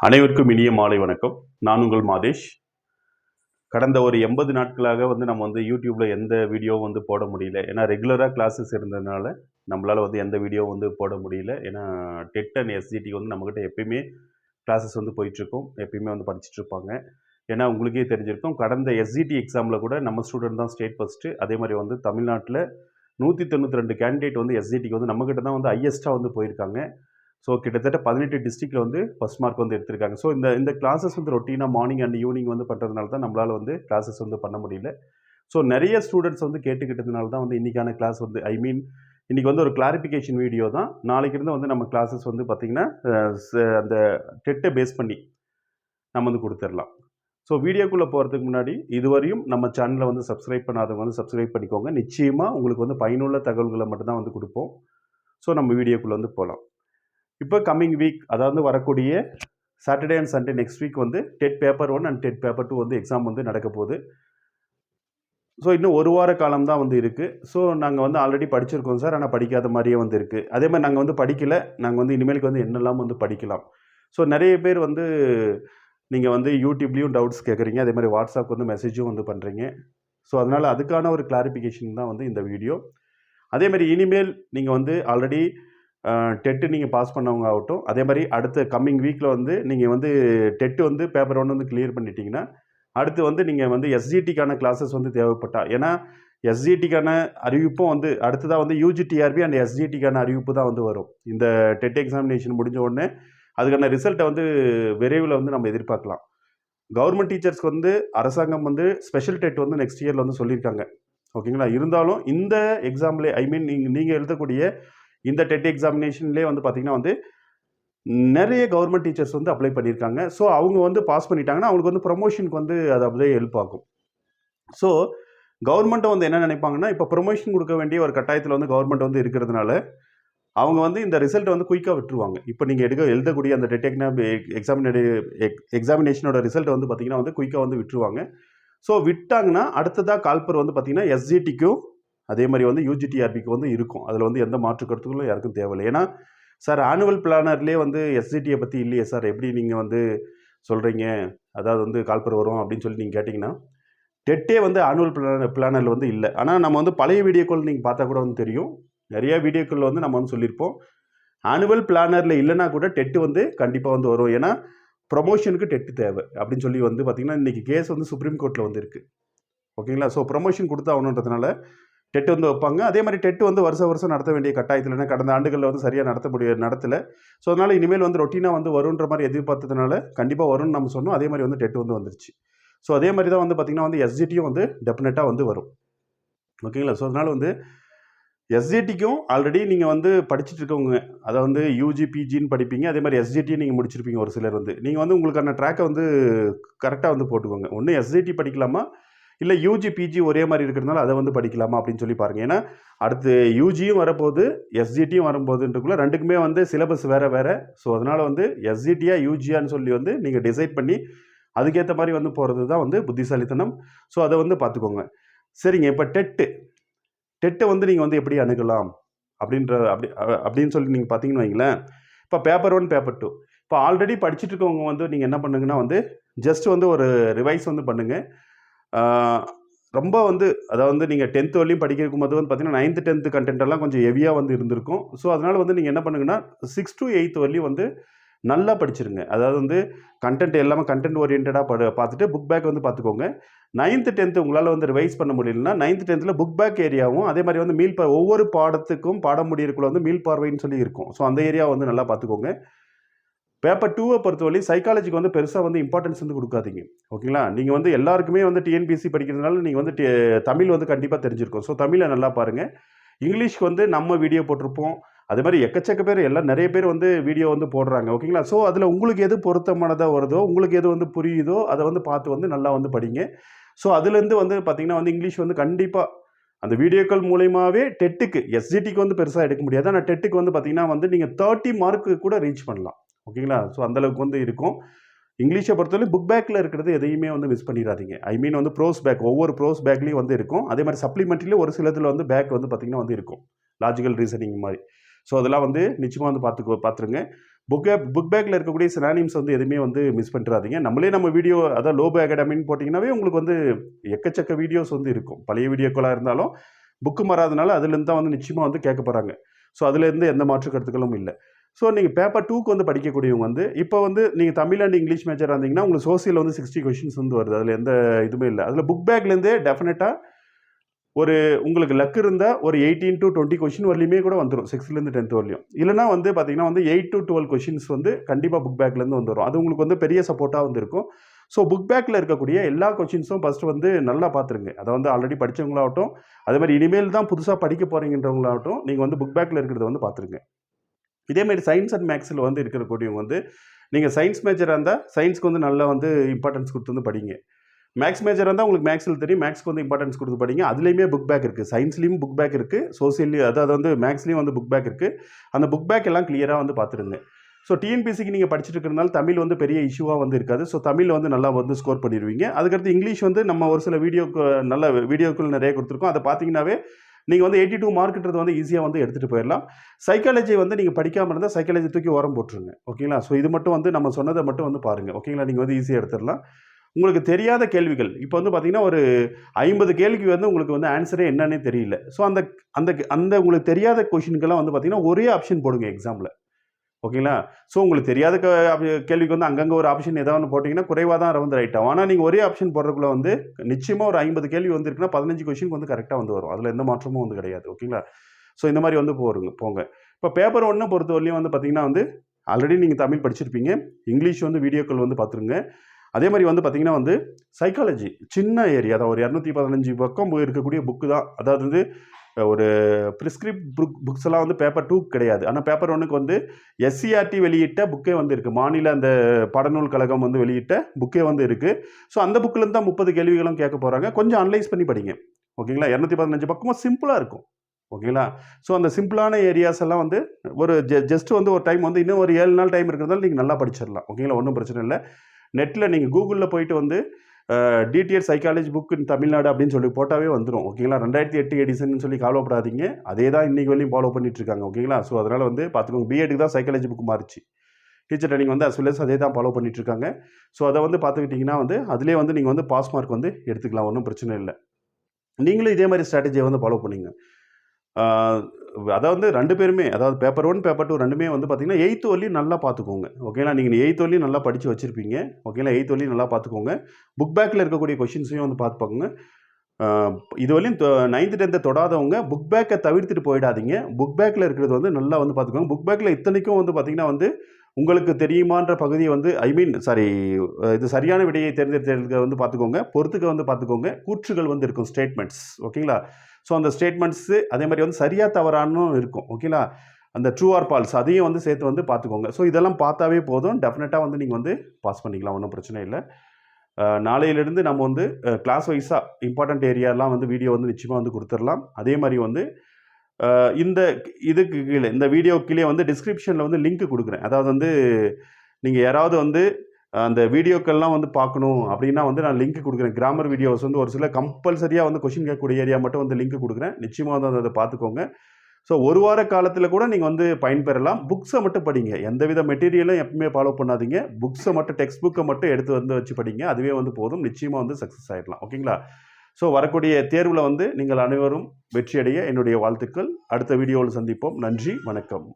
அனைவருக்கும் இனிய மாலை வணக்கம். நான் உங்கள் மாதேஷ். கடந்த ஒரு எண்பது நாட்களாக வந்து நம்ம வந்து யூடியூப்பில் எந்த வீடியோவும் வந்து போட முடியல. ஏன்னா ரெகுலராக கிளாஸஸ் இருந்ததுனால நம்மளால் வந்து எந்த வீடியோ வந்து போட முடியல. ஏன்னா டெட் அண்ட் எஸ்ஜிடி வந்து நம்மக்கிட்ட எப்பயுமே கிளாஸஸ் வந்து போயிட்டுருக்கும். எப்பயுமே வந்து படிச்சுட்டு இருப்பாங்க ஏன்னா உங்களுக்கே தெரிஞ்சிருக்கும். கடந்த எஸ்ஜிடி எக்ஸாமில் கூட நம்ம ஸ்டூடெண்ட் தான் ஸ்டேட் ஃபஸ்ட்டு அதே மாதிரி வந்து தமிழ்நாட்டில் நூற்றி தொண்ணூற்றி ரெண்டு கேண்டிடேட் வந்து எஸ்ஜிடிக்கு வந்து நம்மக்கிட்ட தான் வந்து ஹையஸ்ட்டாக வந்து போயிருக்காங்க. ஸோ கிட்டத்தட்ட பதினெட்டு டிஸ்ட்ரிக்டில் வந்து ஃபஸ்ட் மார்க் வந்து எடுத்திருக்காங்க. ஸோ இந்த இந்த கிளாஸஸ் வந்து ரொட்டீனாக மார்னிங் அண்ட் ஈவினிங் வந்து பண்ணுறதுனால தான் நம்மளால் வந்து கிளாஸஸ் வந்து பண்ண முடியல. ஸோ நிறைய ஸ்டூடெண்ட்ஸ் வந்து கேட்டுக்கிட்டதுனால தான் வந்து இன்றைக்கான கிளாஸ் வந்து ஐ மீன் இன்றைக்கி வந்து ஒரு கிளாரிஃபிகேஷன் வீடியோ தான். நாளைக்கு இருந்து வந்து நம்ம கிளாஸஸ் வந்து பார்த்திங்கன்னா ச- அந்த டெட்டை பேஸ் பண்ணி நம்ம வந்து கொடுத்துடலாம். ஸோ வீடியோக்குள்ளே போகிறதுக்கு முன்னாடி இதுவரையும் நம்ம சேனலை வந்து சப்ஸ்கிரைப் பண்ணாதவங்க வந்து சப்ஸ்கிரைப் பண்ணிக்கோங்க. நிச்சயமாக உங்களுக்கு வந்து பயனுள்ள தகவல்களை மட்டும்தான் வந்து கொடுப்போம். ஸோ நம்ம வீடியோக்குள்ளே வந்து போகலாம் இப்போ கம்மிங் வீக் அதாவது வரக்கூடிய Saturday and Sunday next week வந்து TET paper one and TET paper two வந்து எக்ஸாம் வந்து நடக்க போகுது. ஸோ இன்னும் ஒரு வார காலம் தான் வந்து இருக்குது ஸோ நாங்கள் வந்து ஆல்ரெடி படிச்சிருக்கோம் சார் ஆனால் படிக்காத மாதிரியே வந்து இருக்குது அதே மாதிரி நாங்கள் வந்து படிக்கலை. நாங்கள் வந்து இனிமேலுக்கு வந்து என்னெல்லாம் வந்து படிக்கலாம். ஸோ நிறைய பேர் வந்து நீங்கள் வந்து யூடியூப்லேயும் டவுட்ஸ் கேட்குறீங்க அதே மாதிரி வாட்ஸ்அப் வந்து மெசேஜும் வந்து பண்ணுறீங்க ஸோ அதனால் அதுக்கான ஒரு கிளாரிஃபிகேஷன் தான் வந்து இந்த வீடியோ அதே மாதிரி இனிமேல் நீங்கள் வந்து ஆல்ரெடி டெட்டு நீங்கள் பாஸ் பண்ணவங்க ஆகட்டும். அதே மாதிரி அடுத்த கம்மிங் வீக்கில் வந்து நீங்கள் வந்து டெட்டு வந்து பேப்பர் ஒன்று வந்து கிளியர் பண்ணிட்டீங்கன்னா அடுத்து வந்து நீங்கள் வந்து எஸ்ஜிடிக்கான கிளாஸஸ் வந்து தேவைப்பட்டா ஏன்னா எஸ்ஜிடிக்கான அறிவிப்பும் வந்து அடுத்ததாக வந்து யூஜிடிஆர்பி அண்ட் எஸ்ஜிடிக்கான அறிவிப்பு தான் வந்து வரும். இந்த டெட் எக்ஸாமினேஷன் முடிஞ்ச உடனே அதுக்கான ரிசல்ட்டை வந்து விரைவில் வந்து நம்ம எதிர்பார்க்கலாம். கவர்மெண்ட் டீச்சர்ஸ்க்கு வந்து அரசாங்கம் வந்து ஸ்பெஷல் டெட் வந்து நெக்ஸ்ட் இயரில் வந்து சொல்லியிருக்காங்க. ஓகேங்களா? இருந்தாலும் இந்த எக்ஸாம்லே ஐ மீன் நீங்கள் நீங்கள் எழுதக்கூடிய இந்த டெட் எக்ஸாமினேஷன்லேயே வந்து பார்த்தீங்கன்னா வந்து நிறைய கவர்மெண்ட் டீச்சர்ஸ் வந்து அப்ளை பண்ணியிருக்காங்க. ஸோ அவங்க வந்து பாஸ் பண்ணிட்டாங்கன்னா அவங்களுக்கு வந்து ப்ரொமோஷனுக்கு வந்து அது அப்படியே ஹெல்ப் ஆகும். ஸோ கவர்மெண்ட்டை வந்து என்ன நினைப்பாங்கன்னா இப்போ ப்ரொமோஷன் கொடுக்க வேண்டிய ஒரு கட்டாயத்தில் வந்து கவர்மெண்ட் வந்து இருக்கிறதுனால அவங்க வந்து இந்த ரிசல்ட்டை வந்து குயிக்காக விட்டுருவாங்க. இப்போ நீங்கள் எடுக்க எழுதக்கூடிய அந்த டெட் எக்ஸாம் எக்ஸாமினே எக்ஸாமினேஷனோட ரிசல்ட்டை வந்து பார்த்தீங்கன்னா வந்து குயிக்காக வந்து விட்டுருவாங்க. ஸோ விட்டாங்கன்னா அடுத்ததாக கால்பர் வந்து பார்த்திங்கன்னா எஸ்ஜிடிக்கும் அதே மாதிரி வந்து யூஜிடிஆர்பிக்கு வந்து இருக்கும். அதில் வந்து எந்த மாற்று கருத்துக்களும் யாருக்கும் தேவையில்லை. ஏன்னா சார் ஆனுவல் பிளானர்லேயே வந்து எஸ்ஜிடியை பற்றி இல்லையே சார். எப்படி நீங்கள் வந்து சொல்கிறீங்க அதாவது வந்து கால்பர் வரும் அப்படின்னு சொல்லி நீங்கள் கேட்டிங்கன்னா டெட்டே வந்து ஆனுவல் பிளான பிளானரில் வந்து இல்லை. ஆனால் நம்ம வந்து பழைய வீடியோக்கள் நீங்கள் பார்த்தா கூட வந்து தெரியும். நிறைய வீடியோக்கள் வந்து நம்ம வந்து சொல்லியிருப்போம். ஆனுவல் பிளானரில் இல்லைனா கூட டெட்டு வந்து கண்டிப்பாக வந்து வரும். ஏன்னா ப்ரொமோஷனுக்கு டெட்டு தேவை அப்படின்னு சொல்லி வந்து பார்த்திங்கன்னா இன்றைக்கி கேஸ் வந்து சுப்ரீம் கோர்ட்டில் வந்து இருக்குது ஓகேங்களா? ஸோ ப்ரொமோஷன் கொடுத்தாகணுன்றதுனால டெட் வந்து வைப்பாங்க. அதே மாதிரி டெட் வந்து வருஷ வருஷம் நடத்த வேண்டிய கட்டாயத்தில் ஏன்னா கடந்த ஆண்டுகளில் வந்து சரியாக நடத்த முடிய நடத்தலை. ஸோ அதனால் இனிமேல் வந்து ரொட்டீனாக வந்து வருன்ற மாதிரி எதிர்பார்த்ததுனால கண்டிப்பாக வரும்னு நம்ம சொன்னோம். அதே மாதிரி வந்து டெட் வந்து வந்துருச்சு. ஸோ அதே மாதிரி தான் வந்து பார்த்திங்கன்னா வந்து எஸ்ஜிடியும் வந்து டெஃபினட்டாக வந்து வரும். ஓகேங்களா ஸோ அதனால் வந்து எஸ்ஜிடிக்கும் ஆல்ரெடி நீங்கள் வந்து படிச்சுட்டு இருக்கவங்க அதை வந்து யூஜி பிஜின்னு படிப்பீங்க. அதே மாதிரி எஸ்ஜிடியும் நீங்கள் முடிச்சிருப்பீங்க ஒரு சிலர் வந்து. நீங்கள் வந்து உங்களுக்கான ட்ராக்கை வந்து கரெக்டாக வந்து போட்டுக்கோங்க. ஒன்று எஸ்ஜிடி படிக்கலாமா? இல்லை யூஜி பிஜி ஒரே மாதிரி இருக்கிறதுனால அதை வந்து படிக்கலாமா அப்படின்னு சொல்லி பாருங்கள் ஏன்னா அடுத்து யூஜியும் வரப்போகுது எஸ்ஜிடியும் வரும்போதுன்றக்குள்ளே ரெண்டுக்குமே வந்து சிலபஸ் வேறு வேறு. ஸோ அதனால் வந்து எஸ்ஜிடியா யூஜியான்னு சொல்லி வந்து நீங்கள் டிசைட் பண்ணி அதுக்கேற்ற மாதிரி வந்து போகிறது தான் வந்து புத்திசாலித்தனம். ஸோ அதை வந்து பார்த்துக்கோங்க. சரிங்க இப்போ டெட்டு. டெட்டை வந்து நீங்கள் வந்து எப்படி அணுகலாம்? அப்படின்ற அப்படி அப்படின்னு சொல்லி நீங்கள் பார்த்தீங்கன்னு வைங்களேன். இப்போ பேப்பர் ஒன் பேப்பர் டூ இப்போ ஆல்ரெடி படிச்சுட்டு இருக்கவங்க வந்து நீங்கள் என்ன பண்ணுங்கன்னா வந்து ஜஸ்ட் வந்து ஒரு ரிவைஸ் வந்து பண்ணுங்கள் ரொம்ப வந்து அதாவது வந்து நீங்கள் டென்த்து வரையும் படிக்கிறக்கும் போது வந்து பார்த்தீங்கன்னா நைன்த்து டென்த்து கண்டென்ட்டெல்லாம் கொஞ்சம் ஹெவியாக வந்து இருந்திருக்கும். ஸோ அதனால் வந்து நீங்கள் என்ன பண்ணுங்கன்னா சிக்ஸ் டு எயித் வரையும் வந்து நல்லா படிச்சிருங்க. அதாவது வந்து கண்டென்ட் எல்லாமே கண்டென்ட் ஓரியன்டாக பட பார்த்துட்டு புக் பேக் வந்து பார்த்துக்கோங்க. நைன்த்து டென்த்து உங்களால் வந்து ரிவைஸ் பண்ண முடியலன்னா நைன்த்து டென்த்தில் புக் பேக் ஏரியாவும் அதே மாதிரி வந்து மீல் பா ஒவ்வொரு பாடத்துக்கும் பாட முடியறதுக்குள்ள வந்து மீல் பார்வைன்னு சொல்லி இருக்கும். ஸோ அந்த ஏரியா வந்து நல்லா பார்த்துக்கோங்க. பேப்பர் டூவை பொறுத்தவரை சைக்காலஜிக்கு வந்து பெருசாக வந்து இம்பார்ட்டன்ஸ் வந்து கொடுக்காதீங்க. ஓகேங்களா நீங்கள் வந்து எல்லாருக்குமே வந்து டிஎன்பிஎஸ்சி படிக்கிறதுனால நீங்கள் வந்து தமிழ் வந்து கண்டிப்பாக தெரிஞ்சிருக்கும். ஸோ தமிழை நல்லா பாருங்கள் இங்கிலீஷ்க்கு வந்து நம்ம வீடியோ போட்டிருப்போம். அதே மாதிரி எக்கச்சக்க பேர் எல்லாம் நிறைய பேர் வந்து வீடியோ வந்து போடுறாங்க. ஓகேங்களா ஸோ அதில் உங்களுக்கு எது பொருத்தமானதாக வருதோ உங்களுக்கு எது வந்து புரியுதோ அதை வந்து பார்த்து வந்து நல்லா வந்து படிங்க. ஸோ அதுலேருந்து வந்து பார்த்திங்கன்னா வந்து இங்கிலீஷ் வந்து கண்டிப்பாக அந்த வீடியோக்கள் மூலயமாவே டெட்டுக்கு எஸ்ஜிடிக்கு வந்து பெருசாக எடுக்க முடியாது. ஆனால் டெட்டுக்கு வந்து பார்த்தீங்கன்னா வந்து நீங்கள் தேர்ட்டி மார்க்கு கூட ரீச் பண்ணலாம். ஓகேங்களா? ஸோ அந்தளவுக்கு வந்து இருக்கும். இங்கிலீஷை பொறுத்தவரை புக் பேக்கில் இருக்கிறது எதையுமே வந்து மிஸ் பண்ணிடாதீங்க ஐ மீன் வந்து ப்ரோஸ் பேக் ஒவ்வொரு ப்ரோஸ் பேக்லேயும் வந்து இருக்கும். அதே மாதிரி சப்ளிமெண்ட்ரியில் ஒரு சிலத்தில் வந்து பேக் வந்து பார்த்திங்கன்னா வந்து இருக்கும். லாஜிக்கல் ரீசனிங் மாதிரி. ஸோ அதெல்லாம் வந்து நிச்சயமாக வந்து பார்த்துக்கோ பார்த்துருங்க புக் புக் பேக்கில் இருக்கக்கூடிய சினானிம்ஸ் வந்து எதுவுமே வந்து மிஸ் பண்ணிடாதீங்க நம்மளே நம்ம வீடியோ அதாவது லோபோ அகாடமின்னு போட்டிங்கன்னாவே உங்களுக்கு வந்து எக்கச்சக்க வீடியோஸ் வந்து இருக்கும். பழைய வீடியோக்களாக இருந்தாலும் புக்கு மாறாதனால அதுலேருந்து தான் வந்து நிச்சயமாக வந்து கேட்க போகிறாங்க ஸோ அதுலேருந்து எந்த மாற்று கருத்துக்களும் இல்லை. ஸோ நீங்கள் பேப்பர் டூக்கு வந்து படிக்கக்கூடியவங்க வந்து இப்போ வந்து நீங்கள் தமிழ் அண்ட் இங்கிலீஷ் மேஜர் இருந்தீங்கன்னா உங்களுக்கு சோசியல் வந்து சிக்ஸ்டி கொஷின்ஸ் வந்து வருது. அதில் எந்த இதுவுமே இல்லை. அதில் புக் பேக்லேருந்தே டெஃபினட்டாக ஒரு உங்களுக்கு லக் இருந்தால் ஒரு எயிட்டீன் டு டுவெண்ட்டி கொஷின் வரலையுமே கூட வந்துடும் சிக்ஸ்த்லேருந்து டென்த் வரலையும் இல்லைனா வந்து பார்த்தீங்கன்னா வந்து எயிட் டு டுவெல் கொஷின்ஸ் வந்து கண்டிப்பாக புக் பேக்லேருந்து வந்துடும் அது உங்களுக்கு வந்து பெரிய சப்போர்ட்டாக வந்து இருக்கும் ஸோ புக் பேக்கில் இருக்கக்கூடிய எல்லா கொஷின்ஸும் ஃபஸ்ட்டு வந்து நல்லா பார்த்துருங்க அதை வந்து ஆல்ரெடி படித்தவங்களாகட்டும் அதே மாதிரி இனிமேல் தான் புதுசாக படிக்க போகிறீங்கன்றவங்களாகட்டும் நீங்கள் வந்து புக் பேக்கில் இருக்கிறத வந்து பார்த்துருங்க இதேமாரி சயின்ஸ் அண்ட் மேக்ஸில் வந்து இருக்கிறக்கூடியவங்க வந்து நீங்கள் சயின்ஸ் மேஜராக இருந்தால் சயின்ஸ்க்கு வந்து நல்லா வந்து இம்பார்ட்டன்ஸ் கொடுத்து வந்து படிங்க. மேக்ஸ் மேஜராக இருந்தால் உங்களுக்கு மேக்ஸில் தெரியும். மேக்ஸ்க்கு வந்து இம்பார்ட்டன்ஸ் கொடுத்து படிங்க. அதுலேயுமே புக் பேக் இருக்குது சயின்ஸ்லேயும் புக் பேக் இருக்குது சோசியல்லையும் அதாவது வந்து மேக்ஸ்லேயும் வந்து புக் பேக் இருக்குது அந்த புக் பேக் எல்லாம் கிளியராக வந்து பார்த்துருங்க. ஸோ டிஎன்பிசிக்கு நீங்கள் படிச்சுட்டு இருக்கிறனால தமிழ் வந்து பெரிய இஷ்யூவாக வந்து இருக்காது. ஸோ தமிழ் வந்து நல்லா வந்து ஸ்கோர் பண்ணிடுவீங்க அதுக்கடுத்து இங்கிலீஷ் வந்து நம்ம ஒரு சில வீடியோக்கு நல்ல வீடியோக்கள் நிறைய கொடுத்துருக்கோம். அதை பார்த்தீங்கன்னாவே நீங்கள் வந்து எயிட்டி டூ மார்க்ன்றது வந்து ஈஸியாக வந்து எடுத்துகிட்டு போயிடலாம் சைக்காலஜி வந்து நீங்கள் படிக்காமல் இருந்தால் சைக்காலஜி தூக்கி உரம் போட்டுருங்க. ஓகேங்களா? ஸோ இது மட்டும் வந்து நம்ம சொன்னதை மட்டும் வந்து பாருங்கள் ஓகேங்களா? நீங்கள் வந்து ஈஸியாக எடுத்துடலாம் உங்களுக்கு தெரியாத கேள்விகள். இப்போ வந்து பார்த்தீங்கன்னா ஒரு ஐம்பது கேள்விக்கு வந்து உங்களுக்கு வந்து ஆன்சரே என்னன்னே தெரியல. ஸோ அந்த அந்த அந்த உங்களுக்கு தெரியாத கொஷினுக்கெல்லாம் வந்து பார்த்தீங்கன்னா ஒரே ஆப்ஷன் போடுங்க எக்ஸாமில் ஓகேங்களா? ஸோ உங்களுக்கு தெரியாத க- கேள்விக்கு வந்து அங்கங்கே ஒரு ஆப்ஷன் ஏதாவது ஒன்று போட்டிங்கன்னா குறைவாக தான் வந்து ரைட் ஆகும் ஆனால் நீங்கள் ஒரே ஆப்ஷன் போடுறதுக்குள்ள வந்து நிச்சயமாக ஒரு ஐம்பது கேள்வி வந்துருக்குன்னா பதினஞ்சு கொஷினுக்கு வந்து கரெக்டாக வந்து வரும். அதில் எந்த மாற்றமும் வந்து கிடையாது. ஓகேங்களா? ஸோ இந்த மாதிரி வந்து போருங்க போங்க. இப்போ பேப்பர் ஒன்று பொறுத்தவரையிலையும் வந்து பார்த்தீங்கன்னா வந்து ஆல்ரெடி நீங்கள் தமிழ் படிச்சிருப்பீங்க. இங்கிலீஷ் வந்து வீடியோக்கள் வந்து பார்த்துருங்க அதே மாதிரி வந்து பார்த்தீங்கன்னா வந்து சைக்காலஜி சின்ன ஏரியா தான் ஒரு இரநூத்தி பதினஞ்சு பக்கம் இருக்கக்கூடிய புக்கு தான். அதாவது வந்து ஒரு ப்ரிஸ்கிரிப்ட் புக் புக்ஸ் எல்லாம் வந்து பேப்பர் டூ கிடையாது. ஆனால் பேப்பர் ஒன்றுக்கு வந்து எஸ்சிஆர்டி வெளியிட்ட புக்கே வந்து இருக்குது மாநில அந்த படநூல் கழகம் வந்து வெளியிட்ட புக்கே வந்து இருக்குது ஸோ அந்த புக்கிலேருந்து தான் முப்பது கேள்விகளும் கேட்க போகிறாங்க கொஞ்சம் அனலைஸ் பண்ணி படிங்க. ஓகேங்களா? இரநூத்தி பதினஞ்சு பக்கமும் சிம்பிளாக இருக்கும். ஓகேங்களா? ஸோ அந்த சிம்பிளான ஏரியாஸ் எல்லாம் வந்து ஒரு ஜ ஜஸ்ட் வந்து ஒரு டைம் வந்து இன்னும் ஒரு ஏழு நாள் டைம் இருக்கிறதால நீங்கள் நல்லா படிச்சிடலாம் ஓகேங்களா? ஒன்றும் பிரச்சனை இல்லை. நெட்டில் நீங்கள் கூகுளில் போயிட்டு வந்து DTEd psychology book in Tamil Nadu அப்படின்னு சொல்லி போட்டாவே வந்துடும் ஓகேங்களா ரெண்டாயிரத்தி எட்டு எடிஷன் சொல்லி கவலைப்படாதீங்க. அதே தான் இன்றைக்கி வரையும் ஃபாலோ பண்ணிட்டு இருக்காங்க ஓகேங்களா ஸோ அதனால் வந்து பார்த்துக்கோங்க பிஎட்டுக்கு தான் சைக்காலஜி புக் மாறிச்சு. டீச்சர் ட்ரைனிங் வந்து அஸ் வெல் அதே தான் ஃபாலோ பண்ணிட்டு இருக்காங்க ஸோ அதை வந்து பார்த்துக்கிட்டிங்கன்னா வந்து அதிலே வந்து நீங்கள் வந்து பாஸ் மார்க் வந்து எடுத்துக்கலாம் ஒன்றும் பிரச்சனை இல்லை. நீங்களும் இதே மாதிரி ஸ்ட்ராட்டஜியை வந்து ஃபாலோ பண்ணிங்க. அதாவது ரெண்டு பேருமே அதாவது பேப்பர் ஒன் பேப்பர் டூ ரெண்டுமே வந்து பார்த்தீங்கன்னா எயித்து வரையும் நல்லா பார்த்துக்கோங்க ஓகேங்களா நீங்கள் எயித்து வரையும் நல்லா படித்து வச்சுருப்பீங்க. ஓகேங்களா எயித்து வரையும் நல்லா பார்த்துக்கோங்க புக் பேக்கில் இருக்கக்கூடிய கொஷின்ஸையும் வந்து பார்த்துப்பாங்க இது வரையும் நைன்த்து டென்த்தை தொடாதவங்க புக் பேக்கை தவிர்த்துட்டு போயிடாதீங்க. புக் பேக்கில் இருக்கிறது வந்து நல்லா வந்து பார்த்துக்கோங்க புக் பேக்கில் இத்தனைக்கும் வந்து பார்த்தீங்கன்னா வந்து உங்களுக்கு தெரியுமான்ற பகுதியை வந்து ஐ மீன் சாரி இது சரியான விடையை தேர்ந்தெடுத்ததுக்கு வந்து பார்த்துக்கோங்க. பொறுத்துக்க வந்து பார்த்துக்கோங்க. கூற்றுகள் வந்து இருக்கும் ஸ்டேட்மெண்ட்ஸ் ஓகேங்களா? ஸோ அந்த ஸ்டேட்மெண்ட்ஸு அதே மாதிரி வந்து சரியாக தவறானும் இருக்கும். ஓகேங்களா? அந்த ட்ரூ ஆர் பால்ஸ் அதையும் வந்து சேர்த்து வந்து பார்த்துக்கோங்க. ஸோ இதெல்லாம் பார்த்தாவே போதும். டெஃபினட்டாக வந்து நீங்கள் வந்து பாஸ் பண்ணிக்கலாம். ஒன்றும் பிரச்சனை இல்லை. நாளையிலேருந்து நம்ம வந்து கிளாஸ் வைஸாக இம்பார்ட்டண்ட் ஏரியாலாம் வந்து வீடியோ வந்து நிச்சயமாக வந்து கொடுத்துடலாம். அதே மாதிரி வந்து இந்த இதுக்கு கீழே இந்த வீடியோ கீழே வந்து டிஸ்கிரிப்ஷனில் வந்து லிங்க் கொடுக்குறேன். அதாவது வந்து நீங்கள் யாராவது வந்து அந்த வீடியோக்கள்லாம் வந்து பார்க்கணும் அப்படின்னா வந்து நான் லிங்க் கொடுக்குறேன். கிராமர் வீடியோஸ் வந்து ஒரு சில கம்பல்சரியாக வந்து கொஷின் கேட்கக்கூடிய ஏரியா மட்டும் வந்து லிங்க் கொடுக்குறேன். நிச்சயமாக வந்து அதை பார்த்துக்கோங்க. ஸோ ஒரு வார காலத்தில் கூட நீங்கள் வந்து பயன்பெறலாம். புக்ஸை மட்டும் படிங்க. எந்தவித மெட்டீரியலும் எப்பவுமே ஃபாலோ பண்ணாதீங்க. புக்ஸை மட்டும் டெக்ஸ்ட் புக்கை மட்டும் எடுத்து வந்து வச்சு படிங்க. அதுவே வந்து போதும். நிச்சயமாக வந்து சக்ஸஸ் ஆகிடலாம் ஓகேங்களா ஸோ வரக்கூடிய தேர்வில் வந்து நீங்கள் அனைவரும் வெற்றியடைய என்னுடைய வாழ்த்துக்கள். அடுத்த வீடியோவில் சந்திப்போம். நன்றி வணக்கம்.